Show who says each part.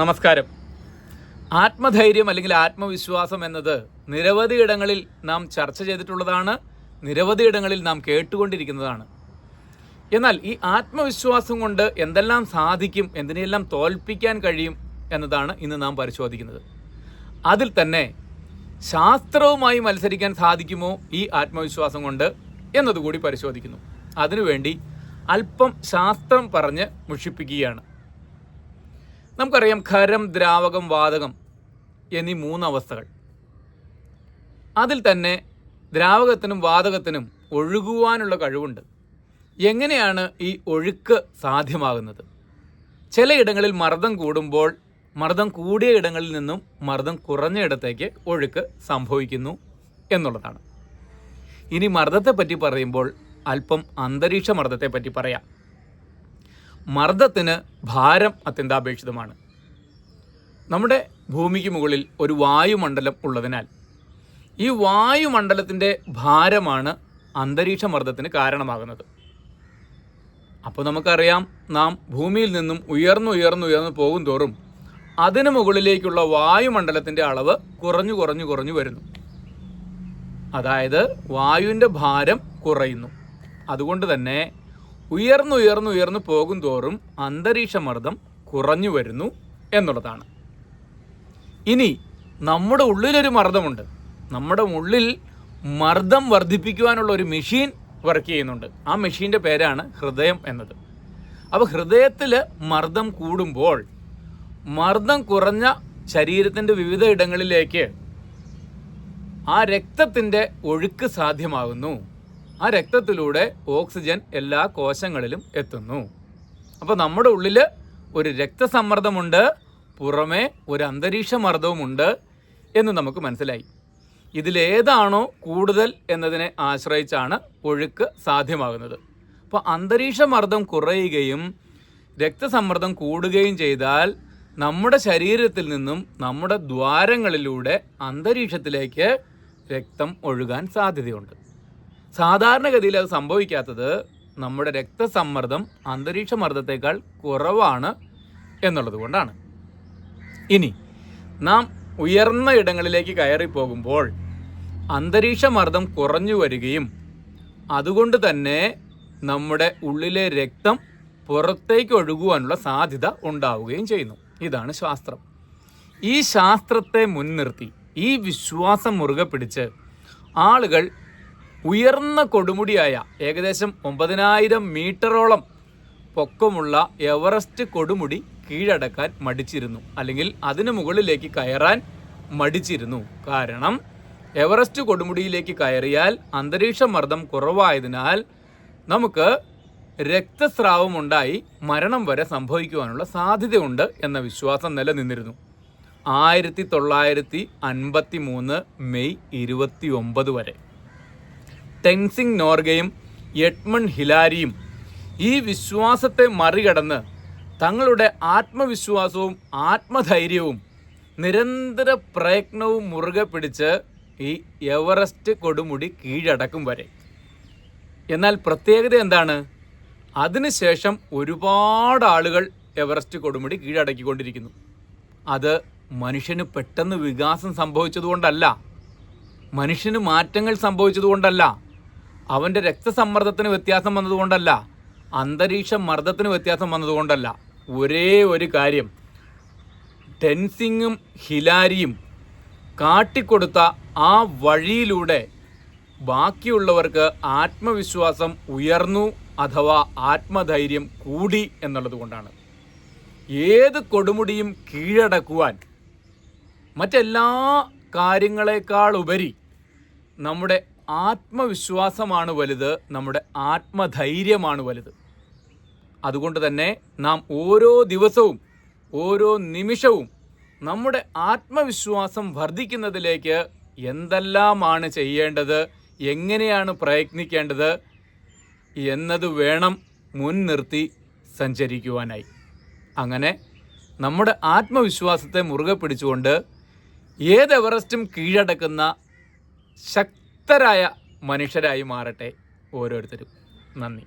Speaker 1: നമസ്കാരം. ആത്മധൈര്യം അല്ലെങ്കിൽ ആത്മവിശ്വാസം എന്നത് നിരവധി ഇടങ്ങളിൽ നാം ചർച്ച ചെയ്തിട്ടുള്ളതാണ് നിരവധി ഇടങ്ങളിൽ നാം കേട്ടുകൊണ്ടിരിക്കുന്നതാണ്. എന്നാൽ ഈ ആത്മവിശ്വാസം കൊണ്ട് എന്തെല്ലാം സാധിക്കും എന്തിനെല്ലാം തോൽപ്പിക്കാൻ കഴിയും എന്നതാണ് ഇന്ന് നാം പരിശോധിക്കുന്നത്. അതിൽ തന്നെ ശാസ്ത്രവുമായി മത്സരിക്കാൻ സാധിക്കുമോ ഈ ആത്മവിശ്വാസം കൊണ്ട് എന്നതുകൂടി പരിശോധിക്കുന്നു. അതിനുവേണ്ടി അല്പം ശാസ്ത്രം പറഞ്ഞ് മുഷിപ്പിക്കുകയാണ്. നമുക്കറിയാം ഖരം ദ്രാവകം വാതകം എന്നീ മൂന്നവസ്ഥകൾ അതിൽ തന്നെ ദ്രാവകത്തിനും വാതകത്തിനും ഒഴുകുവാനുള്ള കഴിവുണ്ട്. എങ്ങനെയാണ് ഈ ഒഴുക്ക് സാധ്യമാകുന്നത്? ചിലയിടങ്ങളിൽ മർദ്ദം കൂടുമ്പോൾ മർദ്ദം കൂടിയ ഇടങ്ങളിൽ നിന്നും മർദ്ദം കുറഞ്ഞ ഇടത്തേക്ക് ഒഴുക്ക് സംഭവിക്കുന്നു എന്നുള്ളതാണ്. ഇനി മർദ്ദത്തെപ്പറ്റി പറയുമ്പോൾ അല്പം അന്തരീക്ഷ മർദ്ദത്തെപ്പറ്റി പറയാം. മർദ്ദത്തിന് ഭാരം അത്യന്താപേക്ഷിതമാണ്. നമ്മുടെ ഭൂമിക്ക് മുകളിൽ ഒരു വായുമണ്ഡലം ഉള്ളതിനാൽ ഈ വായുമണ്ഡലത്തിന്റെ ഭാരമാണ് അന്തരീക്ഷ മർദ്ദത്തിന് കാരണമാകുന്നത്. അപ്പോൾ നമുക്കറിയാം നാം ഭൂമിയിൽ നിന്നും ഉയർന്നു ഉയർന്നു ഉയർന്നു പോകും തോറും അതിനു മുകളിലേക്കുള്ള വായുമണ്ഡലത്തിന്റെ അളവ് കുറഞ്ഞു കുറഞ്ഞു കുറഞ്ഞു വരുന്നു. അതായത് വായുവിന്റെ ഭാരം കുറയുന്നു. അതുകൊണ്ട് തന്നെ ഉയർന്നു ഉയർന്നു ഉയർന്നു പോകും തോറും അന്തരീക്ഷ മർദ്ദം കുറഞ്ഞു വരുന്നു എന്നുള്ളതാണ്. ഇനി നമ്മുടെ ഉള്ളിലൊരു മർദ്ദമുണ്ട്. നമ്മുടെ ഉള്ളിൽ മർദ്ദം വർദ്ധിപ്പിക്കുവാനുള്ള ഒരു മെഷീൻ വർക്ക് ചെയ്യുന്നുണ്ട്. ആ മെഷീന്റെ പേരാണ് ഹൃദയം എന്നത്. അപ്പോൾ ഹൃദയത്തിൽ മർദ്ദം കൂടുമ്പോൾ മർദ്ദം കുറഞ്ഞ ശരീരത്തിന്റെ വിവിധ ഇടങ്ങളിലേക്ക് ആ രക്തത്തിന്റെ ഒഴുക്ക് സാധ്യമാകുന്നു. ആ രക്തത്തിലൂടെ ഓക്സിജൻ എല്ലാ കോശങ്ങളിലും എത്തുന്നു. അപ്പോൾ നമ്മുടെ ഉള്ളിൽ ഒരു രക്തസമ്മർദ്ദമുണ്ട് പുറമേ ഒരു അന്തരീക്ഷ മർദ്ദവുമുണ്ട് എന്ന് നമുക്ക് മനസ്സിലായി. ഇതിലേതാണോ കൂടുതൽ എന്നതിനെ ആശ്രയിച്ചാണ് ഒഴുക്ക് സാധ്യമാകുന്നത്. അപ്പോൾ അന്തരീക്ഷ മർദ്ദം കുറയുകയും രക്തസമ്മർദ്ദം കൂടുകയും ചെയ്താൽ നമ്മുടെ ശരീരത്തിൽ നിന്നും നമ്മുടെ ദ്വാരങ്ങളിലൂടെ അന്തരീക്ഷത്തിലേക്ക് രക്തം ഒഴുകാൻ സാധ്യതയുണ്ട്. സാധാരണഗതിയിൽ അത് സംഭവിക്കാത്തത് നമ്മുടെ രക്തസമ്മർദ്ദം അന്തരീക്ഷ മർദ്ദത്തേക്കാൾ കുറവാണ് എന്നുള്ളത് കൊണ്ടാണ്. ഇനി നാം ഉയർന്ന ഇടങ്ങളിലേക്ക് കയറി പോകുമ്പോൾ അന്തരീക്ഷ മർദ്ദം കുറഞ്ഞു വരികയും അതുകൊണ്ട് തന്നെ നമ്മുടെ ഉള്ളിലെ രക്തം പുറത്തേക്ക് ഒഴുകുവാനുള്ള സാധ്യത ഉണ്ടാവുകയും ചെയ്യുന്നു. ഇതാണ് ശാസ്ത്രം. ഈ ശാസ്ത്രത്തെ മുൻനിർത്തി ഈ വിശ്വാസം മുറുകെ പിടിച്ച് ആളുകൾ ഉയർന്ന കൊടുമുടിയായ ഏകദേശം ഒമ്പതിനായിരം മീറ്ററോളം പൊക്കമുള്ള എവറസ്റ്റ് കൊടുമുടി കീഴടക്കാൻ മടിച്ചിരുന്നു. അല്ലെങ്കിൽ അതിന് മുകളിലേക്ക് കയറാൻ മടിച്ചിരുന്നു. കാരണം എവറസ്റ്റ് കൊടുമുടിയിലേക്ക് കയറിയാൽ അന്തരീക്ഷ മർദ്ദം കുറവായതിനാൽ നമുക്ക് രക്തസ്രാവം ഉണ്ടായി മരണം വരെ സംഭവിക്കുവാനുള്ള സാധ്യതയുണ്ട് എന്ന വിശ്വാസം നിലനിന്നിരുന്നു. ആയിരത്തി തൊള്ളായിരത്തി അൻപത്തി മൂന്ന് മെയ് ഇരുപത്തി ഒമ്പത് വരെ. ടെൻസിങ് നോർഗയും എഡ്മൺ ഹിലാരിയും ഈ വിശ്വാസത്തെ മറികടന്ന് തങ്ങളുടെ ആത്മവിശ്വാസവും ആത്മധൈര്യവും നിരന്തര പ്രയത്നവും മുറുകെ പിടിച്ച് ഈ എവറസ്റ്റ് കൊടുമുടി കീഴടക്കും വരെ. എന്നാൽ പ്രത്യേകത എന്താണ്? അതിനുശേഷം ഒരുപാട് ആളുകൾ എവറസ്റ്റ് കൊടുമുടി കീഴടക്കിക്കൊണ്ടിരിക്കുന്നു. അത് മനുഷ്യന് പെട്ടെന്ന് വികാസം സംഭവിച്ചതുകൊണ്ടല്ല മനുഷ്യന് മാറ്റങ്ങൾ സംഭവിച്ചതുകൊണ്ടല്ല അവന്റെ രക്തസമ്മർദ്ദത്തിന് വ്യത്യാസം വന്നതുകൊണ്ടല്ല അന്തരീക്ഷ മർദ്ദത്തിന് വ്യത്യാസം വന്നതുകൊണ്ടല്ല. ഒരേ ഒരു കാര്യം. ടെൻസിങ്ങും ഹിലാരിയും കാട്ടിക്കൊടുത്ത ആ വഴിയിലൂടെ ബാക്കിയുള്ളവർക്ക് ആത്മവിശ്വാസം ഉയർന്നു അഥവാ ആത്മധൈര്യം കൂടി എന്നുള്ളത് കൊണ്ടാണ്. ഏത് കൊടുമുടിയും കീഴടക്കുവാൻ മറ്റെല്ലാ കാര്യങ്ങളെക്കാൾ ഉപരി നമ്മുടെ ആത്മവിശ്വാസമാണ് വലുത് നമ്മുടെ ആത്മധൈര്യമാണ് വലുത്. അതുകൊണ്ട് തന്നെ നാം ഓരോ ദിവസവും ഓരോ നിമിഷവും നമ്മുടെ ആത്മവിശ്വാസം വർദ്ധിക്കുന്നതിലേക്ക് എന്തെല്ലാമാണ് ചെയ്യേണ്ടത് എങ്ങനെയാണ് പ്രയത്നിക്കേണ്ടത് എന്നത് വേണം മുൻനിർത്തി സഞ്ചരിക്കുവാനായി. അങ്ങനെ നമ്മുടെ ആത്മവിശ്വാസത്തെ മുറുകെ പിടിച്ചുകൊണ്ട് ഏത് എവറസ്റ്റും കീഴടക്കുന്ന ശക്തരായ മനുഷ്യരായി മാറട്ടെ ഓരോരുത്തരും. നന്ദി.